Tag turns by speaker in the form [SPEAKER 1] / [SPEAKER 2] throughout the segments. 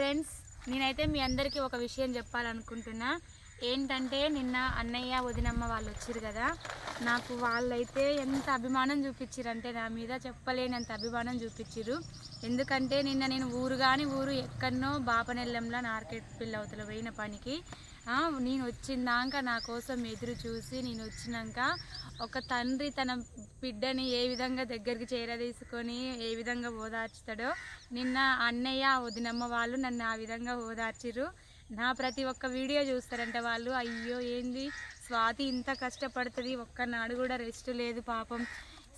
[SPEAKER 1] Friends నేనైతే మీ అందరికీ ఒక విషయం చెప్పాలనుకుంటున్నా. ఏంటంటే నిన్న అన్నయ్య వదినమ్మ వాళ్ళు వచ్చారు కదా. నాకు వాళ్ళైతే ఎంత అభిమానం చూపించారంటే నా మీద చెప్పలేనంత అభిమానం చూపించారు ఎందుకంటే నిన్న నేను ఊరు కానీ ఊరు ఎక్కడనో బాపనెల్లంలో నార్కెట్ పిల్లవతల పోయిన పనికి. నేను వచ్చిందాక నా కోసం ఎదురు చూసి నేను వచ్చినాక ఒక తండ్రి తన బిడ్డని ఏ విధంగా దగ్గరికి చేరదీసుకొని ఏ విధంగా ఓదార్చుతాడో నిన్న అన్నయ్య వదినమ్మ వాళ్ళు నన్ను ఆ విధంగా ఓదార్చిరు నా ప్రతి ఒక్క వీడియో చూస్తారంట వాళ్ళు. అయ్యో ఏంది? స్వాతి ఇంత కష్టపడుతుంది. ఒక్కనాడు కూడా రెస్ట్ లేదు పాపం.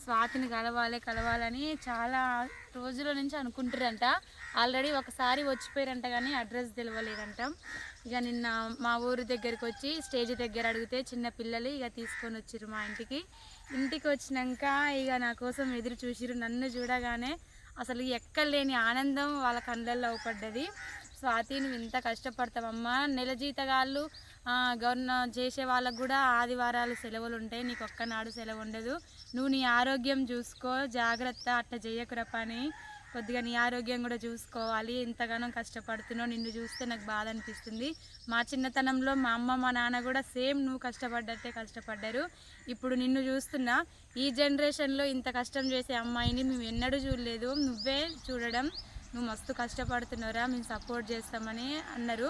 [SPEAKER 1] స్వాతిని కలవాలి కలవాలని చాలా రోజుల నుంచి అనుకుంటారంట ఆల్రెడీ ఒకసారి వచ్చిపోయారంట కానీ అడ్రస్ తెలియలేదంట ఇక నిన్న మా ఊరు దగ్గరికి వచ్చి స్టేజ్ దగ్గర అడిగితే చిన్న పిల్లలు ఇక తీసుకొని వచ్చిర్రు మా ఇంటికి. ఇంటికి వచ్చినాక ఇక నా కోసం ఎదురు చూసిరు నన్ను చూడగానే అసలు ఎక్కలేని ఆనందం వాళ్ళ కళ్ళల్లో పడ్డది. స్వాతిని నువ్వు ఇంత కష్టపడతావమ్మా. నెల జీతగాళ్ళు గవర్న చేసే వాళ్ళకు కూడా ఆదివారాలు సెలవులు ఉంటాయి. నీకు ఒక్కనాడు సెలవు ఉండదు. నువ్వు నీ ఆరోగ్యం చూసుకో. జాగ్రత్త అట్ట చేయకురా పని. కొద్దిగా నీ ఆరోగ్యం కూడా చూసుకోవాలి. ఎంతగానో కష్టపడుతున్నావు. నిన్ను చూస్తే నాకు బాధ అనిపిస్తుంది. మా చిన్నతనంలో మా అమ్మ మా నాన్న కూడా సేమ్ నువ్వు కష్టపడ్డట్టే కష్టపడ్డారు. ఇప్పుడు నిన్ను చూస్తున్నా ఈ జనరేషన్లో ఇంత కష్టం చేసే అమ్మాయిని మేము ఎన్నడూ చూడలేదు. నువ్వే చూడడం నువ్వు మస్తు కష్టపడుతున్నారా మేము సపోర్ట్ చేస్తామని అన్నారు.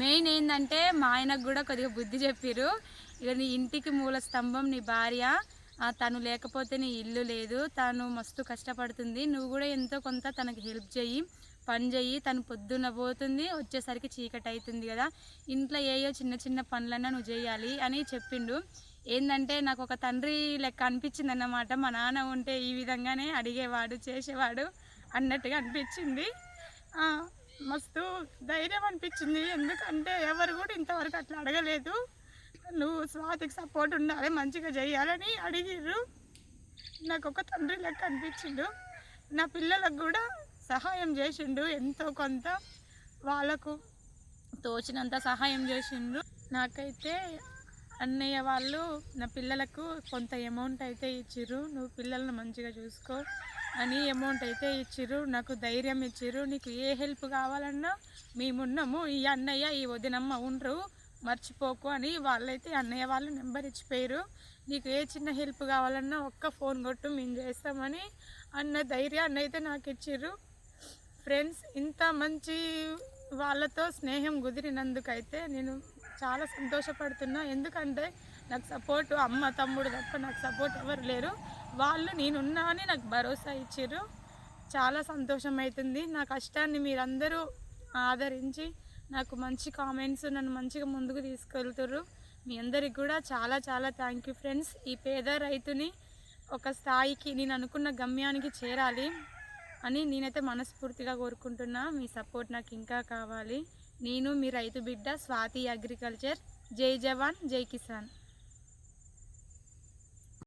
[SPEAKER 1] మెయిన్ ఏంటంటే మా ఆయనకు కూడా కొద్దిగా బుద్ధి చెప్పిర్రు. ఇక నీ ఇంటికి మూల స్తంభం నీ భార్య తను లేకపోతే నీ ఇల్లు లేదు. తను మస్తు కష్టపడుతుంది. నువ్వు కూడా ఎంతో కొంత తనకి హెల్ప్ చేయి పని చెయ్యి. తను పొద్దున్న పోతుంది వచ్చేసరికి చీకటి అవుతుంది కదా. ఇంట్లో ఏయో చిన్న చిన్న పనులన్నా నువ్వు చేయాలి అని చెప్పిండు. ఏంటంటే నాకు ఒక తండ్రి లెక్క అనిపించింది అన్నమాట మా నాన్న ఉంటే ఈ విధంగానే అడిగేవాడు చేసేవాడు. అన్నట్టుగా అనిపించింది. మస్తు ధైర్యం అనిపించింది. ఎందుకంటే ఎవరు కూడా ఇంతవరకు అట్లా అడగలేదు. నువ్వు స్వాతికి సపోర్ట్ ఉండాలి మంచిగా చేయాలని అడిగిర్రు. నాకు ఒక తండ్రి లెక్క అనిపించిండు. నా పిల్లలకు కూడా సహాయం చేసిండు ఎంతో కొంత. వాళ్ళకు తోచినంత సహాయం చేసిండ్రు నాకైతే అన్నయ్య వాళ్ళు నా పిల్లలకు కొంత అమౌంట్ అయితే ఇచ్చిర్రు. నువ్వు పిల్లల్ని మంచిగా చూసుకో. అని అమౌంట్ అయితే ఇచ్చిర్రు నాకు ధైర్యం ఇచ్చిర్రు నీకు ఏ హెల్ప్ కావాలన్నా మేమున్నాము ఈ అన్నయ్య ఈ వదినమ్మ ఉండరు మర్చిపోకు అని వాళ్ళైతే అన్నయ్య వాళ్ళు నెంబర్ ఇచ్చిపోయారు నీకు ఏ చిన్న హెల్ప్ కావాలన్నా ఒక్క ఫోన్ కొట్టు మేము చేస్తామని అన్న ధైర్యాన్ని అయితే నాకు ఇచ్చిర్రు. ఫ్రెండ్స్ ఇంత మంచి వాళ్ళతో స్నేహం కుదిరినందుకైతే నేను చాలా సంతోషపడుతున్నా. ఎందుకంటే నాకు సపోర్టు అమ్మ తమ్ముడు తప్ప నాకు సపోర్ట్ ఎవరు లేరు. వాళ్ళు నేనున్నా అని నాకు భరోసా ఇచ్చారు చాలా సంతోషం అవుతుంది నా కష్టాన్ని మీరందరూ ఆదరించి నాకు మంచి కామెంట్స్ నన్ను మంచిగా ముందుకు తీసుకెళ్తుర్రు. మీ అందరికి కూడా చాలా చాలా థ్యాంక్ యూ ఫ్రెండ్స్ ఈ పేద రైతుని ఒక స్థాయికి నేను అనుకున్న గమ్యానికి చేరాలి అని నేనైతే మనస్ఫూర్తిగా కోరుకుంటున్నా. మీ సపోర్ట్ నాకు ఇంకా కావాలి. నేను మీ రైతు బిడ్డ స్వాతి అగ్రికల్చర్. జై జవాన్ జై కిసాన్.